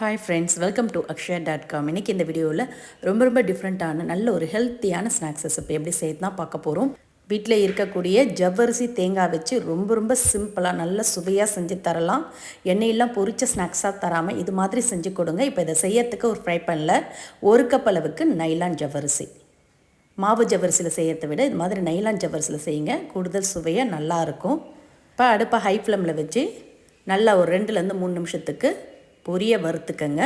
Hi friends welcome to Akshaya dot com இன்றைக்கி இந்த வீடியோவில் ரொம்ப ரொம்ப டிஃப்ரெண்ட்டான நல்ல ஒரு ஹெல்த்தியான ஸ்நாக்ஸ் ரெசிபி எப்படி செய்யறது தான் பார்க்க போகிறோம் வீட்டில் இருக்கக்கூடிய ஜவ்வரிசி தேங்காய் வச்சு ரொம்ப ரொம்ப சிம்பிளாக நல்ல சுவையாக செஞ்சு தரலாம். எண்ணெயெல்லாம் பொரிச்ச ஸ்நாக்ஸாக தராமல் இது மாதிரி செஞ்சு கொடுங்க. இப்போ இதை செய்யறதுக்கு ஒரு ஃப்ரை பண்ணல ஒரு கப் அளவுக்கு நைலான் ஜவ்வரிசி. மாவு ஜவ்வரிசியில் செய்யறதை விட இது மாதிரி நைலான் ஜவ்வரிசியில் செய்யுங்க. கூடுதல் சுவையாக நல்லாயிருக்கும் இப்போ அடுப்பை ஹை ஃப்ளேமில் வச்சு நல்லா ஒரு ரெண்டுலேருந்து மூணு நிமிஷத்துக்கு பொரிய வறுத்துக்கங்க.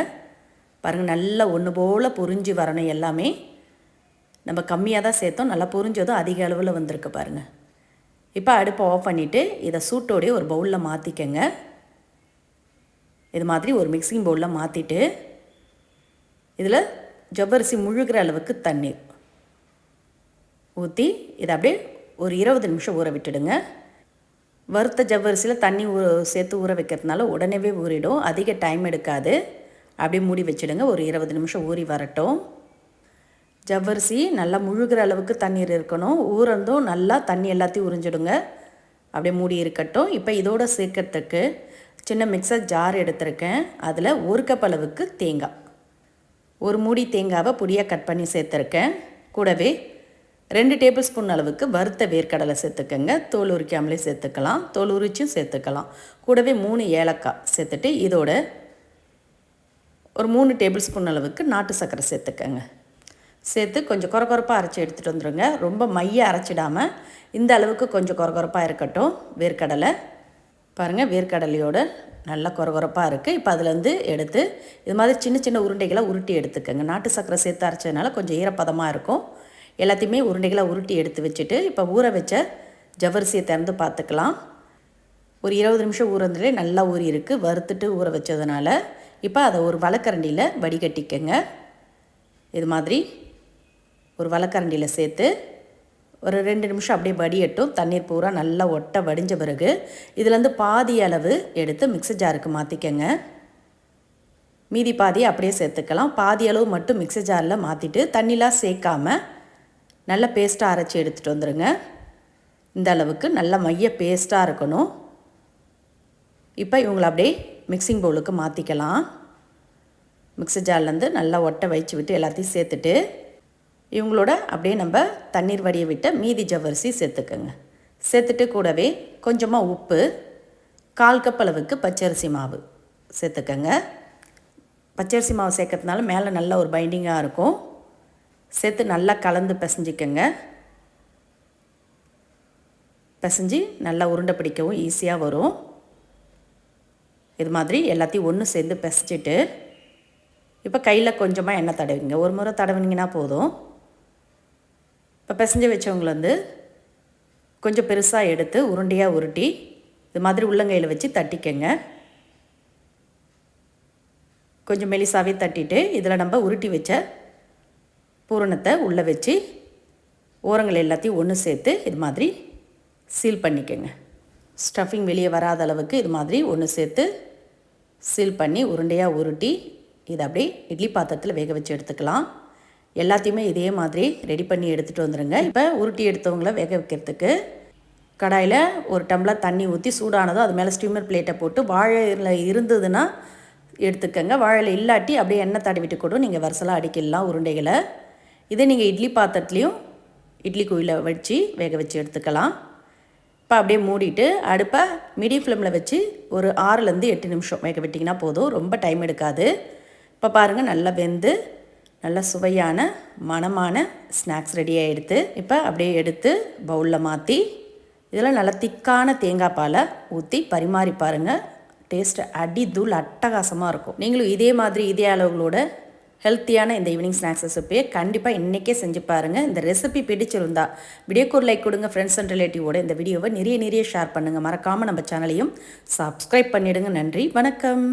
பாருங்கள் நல்லா ஒன்று போல் பொரிஞ்சு வரணும் எல்லாமே நம்ம கம்மியாக தான் சேர்த்தோம். நல்லா பொரிஞ்சதும் அதிக அளவில் வந்திருக்கு பாருங்கள் இப்போ அடுப்பை ஆஃப் பண்ணிவிட்டு இதை சூட்டோடைய ஒரு பவுலில் மாற்றிக்கங்க இது மாதிரி ஒரு மிக்சிங் பவுலில் மாற்றிட்டு இதில் ஜவ்வரிசி முழுகிற அளவுக்கு தண்ணீர். ஊற்றி இதை அப்படியே ஒரு இருபது நிமிஷம் ஊற விட்டுடுங்க. வறுத்த ஜவ்வரிசியில் தண்ணி ஊ சேர்த்து ஊற வைக்கிறதுனால உடனேவே ஊறிடும். அதிக டைம் எடுக்காது. அப்படியே மூடி வச்சுடுங்க. ஒரு இருபது நிமிஷம் ஊறி வரட்டும். ஜவ்வரிசி நல்லா முழுகிற அளவுக்கு தண்ணீர் இருக்கணும். ஊறந்தும் நல்லா தண்ணி எல்லாத்தையும் உறிஞ்சிடுங்க. அப்படியே மூடி இருக்கட்டும். இப்போ இதோடு சேர்க்கறதுக்கு சின்ன மிக்சர் ஜார் எடுத்திருக்கேன். அதில் ஒரு கப் அளவுக்கு தேங்காய். ஒரு மூடி தேங்காவை பொடியாக கட் பண்ணி சேர்த்துருக்கேன். கூடவே ரெண்டு டேபிள் ஸ்பூன் அளவுக்கு வறுத்த வேர்க்கடலை சேர்த்துக்கோங்க. தோல் உரிக்காமலே சேர்த்துக்கலாம். தோல் உரிச்சும் சேர்த்துக்கலாம். கூடவே மூணு ஏலக்காய் சேர்த்துட்டு இதோட ஒரு மூணு டேபிள் ஸ்பூன் அளவுக்கு நாட்டு சர்க்கரை சேர்த்துக்கோங்க. சேர்த்து கொஞ்சம் குறகுறப்பாக அரைச்சி எடுத்துகிட்டு வந்துடுங்க ரொம்ப மைய அரைச்சிடாமல் இந்த அளவுக்கு கொஞ்சம் குறகுறப்பாக இருக்கட்டும். வேர்க்கடலை. பாருங்கள் வேர்க்கடலையோட நல்லா குறகுறப்பாக இருக்குது இப்போ அதுலேருந்து எடுத்து இது மாதிரி சின்ன சின்ன உருண்டைகளை உருட்டி எடுத்துக்கோங்க. நாட்டு சர்க்கரை சேர்த்து அரைச்சதுனால கொஞ்சம் ஈரப்பதமாக இருக்கும். எல்லாத்தையுமே உருண்டைகளாக உருட்டி எடுத்து வச்சுட்டு இப்போ ஊற வச்ச ஜவரிசியை திறந்து பார்த்துக்கலாம். ஒரு இருபது நிமிஷம் ஊறதுலே நல்லா ஊறி இருக்குது வறுத்துட்டு ஊற வச்சதுனால இப்போ அதை ஒரு வழக்கரண்டியில் வடிகட்டிக்கங்க. இது மாதிரி ஒரு வழக்கரண்டியில் சேர்த்து ஒரு ரெண்டு நிமிஷம் அப்படியே வடியட்டும். தண்ணீர் பூரா நல்லா ஒட்ட வடிஞ்ச பிறகு இதுலேருந்து பாதி அளவு எடுத்து மிக்ஸி ஜாருக்கு மாற்றிக்கங்க மீதி பாதியை அப்படியே சேர்த்துக்கலாம். பாதி அளவு மட்டும் மிக்ஸி ஜாரில் மாற்றிட்டு தண்ணிலாம் சேர்க்காமல் நல்ல பேஸ்ட்டாக அரைச்சி எடுத்துகிட்டு வந்துடுங்க இந்த அளவுக்கு நல்ல மைய பேஸ்ட்டாக இருக்கணும். இப்போ இவங்களை அப்படியே மிக்சிங் பவுலுக்கு மாற்றிக்கலாம் மிக்ஸி ஜார்லேருந்து நல்லா ஒட்டை வச்சு விட்டு எல்லாத்தையும் சேர்த்துட்டு இவங்களோட அப்படியே நம்ம தண்ணீர் வடியை விட்டு மீதி ஜவ்வரிசி சேர்த்துக்கோங்க. சேர்த்துட்டு கூடவே கொஞ்சமாக உப்பு கால் கப் அளவுக்கு பச்சரிசி மாவு சேர்த்துக்கோங்க. பச்சரிசி மாவு சேர்க்கறதுனால மேலே நல்ல ஒரு பைண்டிங்காக இருக்கும். சேர்த்து நல்லா கலந்து பிசைஞ்சிக்கங்க. பிசைஞ்சு நல்லா உருண்டை பிடிக்கவும் ஈஸியாக வரும். இது மாதிரி எல்லாத்தையும் ஒன்று சேர்ந்து பிசைச்சிட்டு இப்போ கையில் கொஞ்சமாக எண்ணெய் தடவிங்க. ஒரு முறை தடவினீங்கன்னா போதும். இப்போ பிசைஞ்சு வச்சவங்கள வந்து கொஞ்சம் பெருசாக எடுத்து உருண்டையாக உருட்டி இது மாதிரி உள்ளங்கையில் வச்சு தட்டிக்கங்க. கொஞ்சம் மெலிசாவே தட்டிட்டு இதில் நம்ம உருட்டி வச்ச பூரணத்தை உள்ளே வச்சு ஓரங்கள் எல்லாத்தையும் ஒன்று சேர்த்து இது மாதிரி சீல் பண்ணிக்கோங்க. ஸ்டஃபிங் வெளியே வராத அளவுக்கு இது மாதிரி ஒன்று சேர்த்து சீல் பண்ணி உருண்டையாக உருட்டி இதை அப்படியே இட்லி பாத்திரத்தில் வேக வச்சு எடுத்துக்கலாம். எல்லாத்தையுமே இதே மாதிரி ரெடி பண்ணி எடுத்துகிட்டு வந்துடுங்க இப்போ உருட்டி எடுத்தவங்கள வேக வைக்கிறதுக்கு கடாயில் ஒரு டம்ளர் தண்ணி ஊற்றி சூடானதும் அது மேலே ஸ்டீமர் பிளேட்டை போட்டு வாழையில் இருந்ததுன்னா எடுத்துக்கோங்க. வாழையில் இல்லாட்டி அப்படியே எண்ணெய் தடவிட்டு கூட நீங்கள் வரிசலாக அடிக்கலாம் உருண்டைகளை. இதே நீங்கள் இட்லி பாத்திரத்துலேயும் இட்லி குயில வச்சு வேக வச்சு எடுத்துக்கலாம். இப்போ அப்படியே மூடிட்டு அடுப்பை மீடியம் ஃப்ளேமில் வச்சு ஒரு ஆறுலேருந்து எட்டு நிமிஷம் வேக விட்டிங்கன்னா போதும். ரொம்ப டைம் எடுக்காது. இப்போ பாருங்கள் நல்லா வெந்து நல்ல சுவையான மனமான ஸ்நாக்ஸ் ரெடியாக எடுத்து இப்போ அப்படியே எடுத்து பவுலில் மாற்றி இதில் நல்லா திக்கான தேங்காய் பாலை ஊற்றி பரிமாறி பாருங்கள் டேஸ்ட்டு அடி தூள் அட்டகாசமாக இருக்கும். நீங்களும் இதே மாதிரி இதே அளவுகளோட ஹெல்த்தியான இந்த ஈவினிங் ஸ்நாக்ஸ் ரெசிபியை கண்டிப்பாக இன்றைக்கே செஞ்சு பாருங்கள் இந்த ரெசிபி பிடிச்சிருந்தா வீடியோக்கு ஒரு லைக் கொடுங்க ஃப்ரெண்ட்ஸ் அண்ட் ரிலேட்டிவோட இந்த வீடியோவை நிறைய நிறைய ஷேர் பண்ணுங்கள் மறக்காமல் நம்ம சேனலையும் சப்ஸ்கிரைப் பண்ணிவிடுங்க நன்றி வணக்கம்.